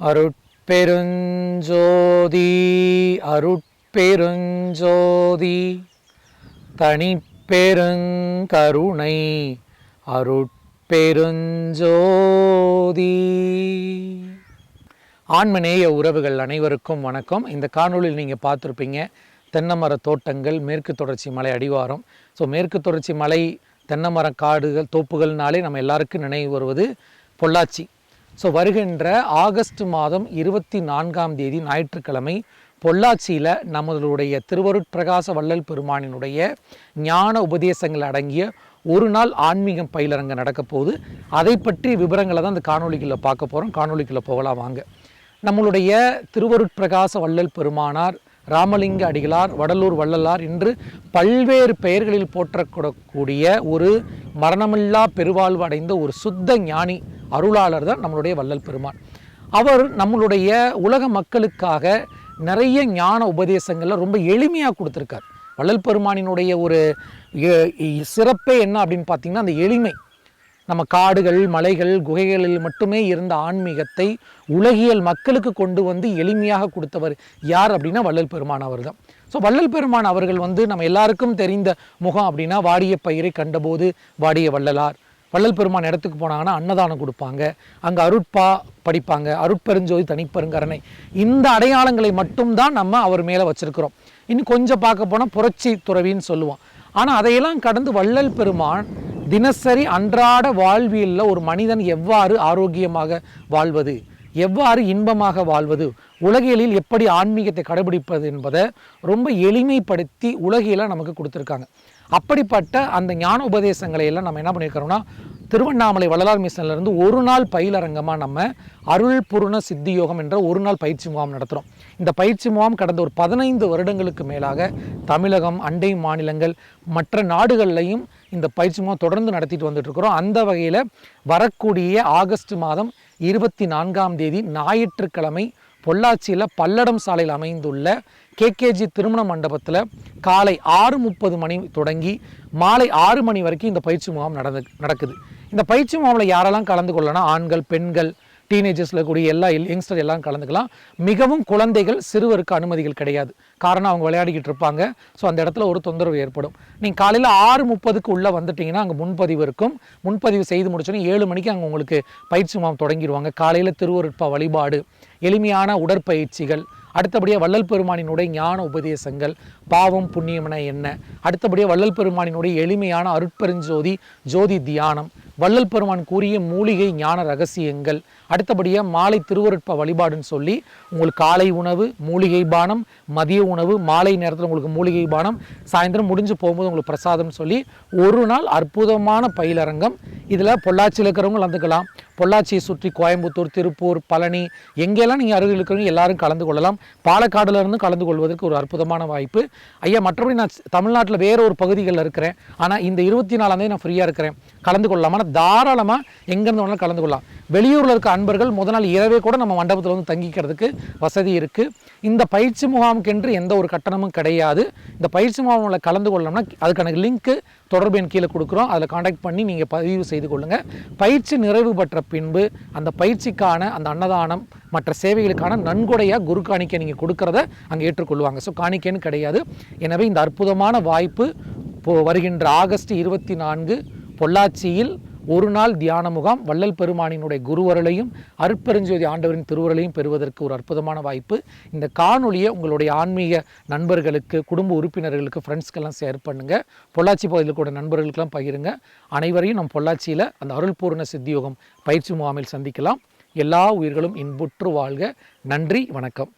அருட்பெருஞ்சோதி அருட்பெருஞ்சோதி தனிப்பெருங்கருணை அருட்பெருஞ்சோதி. ஆன்மநேய உறவுகள் அனைவருக்கும் வணக்கம். இந்த காணொளியில் நீங்கள் பார்த்துருப்பீங்க தென்னமர தோட்டங்கள் மேற்கு தொடர்ச்சி மலை அடிவாரம். ஸோ மேற்கு தொடர்ச்சி மலை தென்னமர காடுகள் தோப்புகள்னாலே நம்ம எல்லாருக்கும் நினைவு வருவது பொள்ளாச்சி. ஸோ வருகின்ற ஆகஸ்ட் மாதம் இருபத்தி நான்காம் தேதி ஞாயிற்றுக்கிழமை பொள்ளாச்சியில் நம்மளுடைய திருவருட்பிரகாச வள்ளல் பெருமானினுடைய ஞான உபதேசங்கள் அடங்கிய ஒரு நாள் ஆன்மீகம் பயிலரங்க நடக்க போகுது. அதை பற்றி விவரங்களை தான் இந்த காணொலிக்குள்ளே பார்க்க போகிறோம் காணொலிக்குள்ளே போகலாம் வாங்க. நம்மளுடைய திருவருட்பிரகாச வள்ளல் பெருமானார் ராமலிங்க அடிகளார் வடலூர் வள்ளலார் என்று பல்வேறு பெயர்களில் போற்றக்கூடக்கூடிய ஒரு மரணமில்லா பெருவாழ்வு அடைந்த ஒரு சுத்த ஞானி அருளாளர் தான் நம்மளுடைய வள்ளல் பெருமான். அவர் நம்மளுடைய உலக மக்களுக்காக நிறைய ஞான உபதேசங்களை ரொம்ப எளிமையாக கொடுத்துருக்கார். வள்ளல் பெருமானினுடைய ஒரு சிறப்பே என்ன அப்படின்னு பார்த்தீங்கன்னா அந்த எளிமை. நம்ம காடுகள் மலைகள் குகைகளில் மட்டுமே இருந்த ஆன்மீகத்தை உலகியல் மக்களுக்கு கொண்டு வந்து எளிமையாக கொடுத்தவர் யார் அப்படின்னா வள்ளல் பெருமான் அவர் தான் ஸோ வள்ளல் பெருமான் அவர்கள் வந்து நம்ம எல்லாருக்கும் தெரிந்த முகம் அப்படின்னா வாடிய பயிரை கண்டபோது வாடிய வள்ளலார். வள்ளல் பெருமான் இடத்துக்கு போனாங்கன்னா அன்னதானம் கொடுப்பாங்க. அங்கே அருட்பா படிப்பாங்க. அருட்பெருஞ்சோதி தனிப்பெருங்கரணை இந்த அடையாளங்களை மட்டும்தான் நம்ம அவர் மேலே வச்சிருக்கிறோம். இன்னும் கொஞ்சம் பார்க்க போனால் புரட்சி துறவின்னு சொல்லுவோம் ஆனால் அதையெல்லாம் கடந்து வள்ளல் பெருமான் தினசரி அன்றாட வாழ்வியலில் ஒரு மனிதன் எவ்வாறு ஆரோக்கியமாக வாழ்வது? எவ்வாறு இன்பமாக வாழ்வது? உலகியலில் எப்படி ஆன்மீகத்தை கடைபிடிப்பது என்பதை ரொம்ப எளிமைப்படுத்தி உலகியல நமக்கு கொடுத்துருக்காங்க. அப்படிப்பட்ட அந்த ஞான உபதேசங்களை எல்லாம் நம்ம என்ன பண்ணியிருக்கிறோம்னா திருவண்ணாமலை வள்ளலார் மிஷன்லேருந்து ஒரு நாள் பயிலரங்கமாக நம்ம அருள் பூர்ண சித்தி யோகம் என்ற ஒரு நாள் பயிற்சி முகாம் நடத்துகிறோம் இந்த பயிற்சி முகாம் கடந்த ஒரு பதினைந்து வருடங்களுக்கு மேலாக தமிழகம் அண்டை மாநிலங்கள் மற்ற நாடுகள்லையும் இந்த பயிற்சி முகாம் தொடர்ந்து நடத்திட்டு வந்துட்டுருக்குறோம். அந்த வகையில் வரக்கூடிய ஆகஸ்ட் மாதம் இருபத்தி நான்காம் தேதி ஞாயிற்றுக்கிழமை பொள்ளாச்சியில் பல்லடம் சாலையில் அமைந்துள்ள கேகேஜி திருமண மண்டபத்தில் காலை ஆறு முப்பது மணி தொடங்கி மாலை ஆறு மணி வரைக்கும் இந்த பயிற்சி முகாம் நடந்து நடக்குது. இந்த பயிற்சி முகாமில் யாரெல்லாம் கலந்து கொள்ளலாம்? ஆண்கள் பெண்கள் டீனேஜர்ஸில் கூடிய எல்லா யங்ஸ்டர் எல்லாம் கலந்துக்கலாம். மிகவும் குழந்தைகள் சிறுவருக்கு அனுமதிகள் கிடையாது. காரணம் அவங்க விளையாடிக்கிட்டு இருப்பாங்க. ஸோ அந்த இடத்துல ஒரு தொந்தரவு ஏற்படும். நீங்கள் காலையில் ஆறு முப்பதுக்கு உள்ளே வந்துட்டீங்கன்னா அங்கே முன்பதிவு இருக்கும். முன்பதிவு செய்து முடிச்சோன்னே ஏழு மணிக்கு அங்கே உங்களுக்கு பயிற்சி முகாம் தொடங்கிடுவாங்க. காலையில் திருவருட்பா வழிபாடு எளிமையான உடற்பயிற்சிகள் அடுத்தபடியாக வள்ளல் பெருமானினுடைய ஞான உபதேசங்கள் பாவம் புண்ணியம்னா என்ன? அடுத்தபடியாக வள்ளல் பெருமானினுடைய எளிமையான அருட்பெருஞ்சோதி ஜோதி தியானம். வள்ளல் பெருமான் கூறிய மூலிகை ஞான ரகசியங்கள். அடுத்தபடியாக மாலை திருவருட்ப வழிபாடுன்னு சொல்லி உங்களுக்கு காலை உணவு மூலிகை பானம் மதிய உணவு மாலை நேரத்தில் உங்களுக்கு மூலிகை பானம் சாயந்தரம் முடிஞ்சு போகும்போது உங்களுக்கு பிரசாதம்னு சொல்லி ஒரு நாள் அற்புதமான பயிலரங்கம். இதில் பொள்ளாச்சியில் இருக்கிறவங்க கலந்துக்கலாம். பொள்ளாச்சியை சுற்றி கோயம்புத்தூர் திருப்பூர் பழனி எங்கெல்லாம் நீங்கள் அருகில் இருக்கிறவங்க எல்லாரும் கலந்து கொள்ளலாம். பாலக்காடுலேருந்து கலந்து கொள்வதற்கு ஒரு அற்புதமான வாய்ப்பு. ஐயா மற்றபடி நான் தமிழ்நாட்டில் வேற ஒரு பகுதிகளில் இருக்கிறேன். ஆனால் இந்த இருபத்தி நாலாம் தேதி நான் ஃப்ரீயாக இருக்கிறேன். கலந்து கொள்ளலாம். ஆனால் தாராளமாக எங்கேருந்து வேணாலும் கலந்து கொள்ளலாம். வெளியூரில் இருக்க அன்பர்கள் முதல் நாள் இரவே கூட நம்ம மண்டபத்தில் வந்து தங்கிக்கிறதுக்கு வசதி இருக்குது இந்த பயிற்சி முகாமுக்கென்று எந்த ஒரு கட்டணமும் கிடையாது. இந்த பயிற்சி முகாமில் கலந்து கொள்ளணும்னா அதுக்கான லிங்க்கு தொடர்பு என் கீழே கொடுக்குறோம். அதில் காண்டாக்ட் பண்ணி நீங்கள் பதிவு செய்து கொள்ளுங்கள் பயிற்சி நிறைவு பெற்ற பின்பு அந்த பயிற்சிக்கான அந்த அன்னதானம் மற்ற சேவைகளுக்கான நன்கொடையாக குரு காணிக்கை நீங்கள் கொடுக்கறத அங்கே ஏற்றுக்கொள்வாங்க. ஸோ காணிக்கைன்னு கிடையாது. எனவே இந்த அற்புதமான வாய்ப்பு வருகின்ற ஆகஸ்ட் இருபத்தி நான்கு பொள்ளாச்சியில் ஒரு நாள் தியான முகாம் வள்ளல் பெருமானினுடைய குருவரலையும் அருட்பெருஞ்சோதி ஆண்டவரின் திருவுரலையும் பெறுவதற்கு ஒரு அற்புதமான வாய்ப்பு. இந்த காணொலியை உங்களுடைய ஆன்மீக நண்பர்களுக்கு குடும்ப உறுப்பினர்களுக்கு ஃப்ரெண்ட்ஸ்க்கெல்லாம் ஷேர் பண்ணுங்கள் பொள்ளாச்சி பகுதியில் கூட நண்பர்களுக்கெல்லாம் பகிருங்க. அனைவரையும் நம் பொள்ளாச்சியில் அந்த அருள்பூர்ண சித்தியோகம் பயிற்சி முகாமில் சந்திக்கலாம். எல்லா உயிர்களும் இன்புற்று வாழ்க. நன்றி வணக்கம்.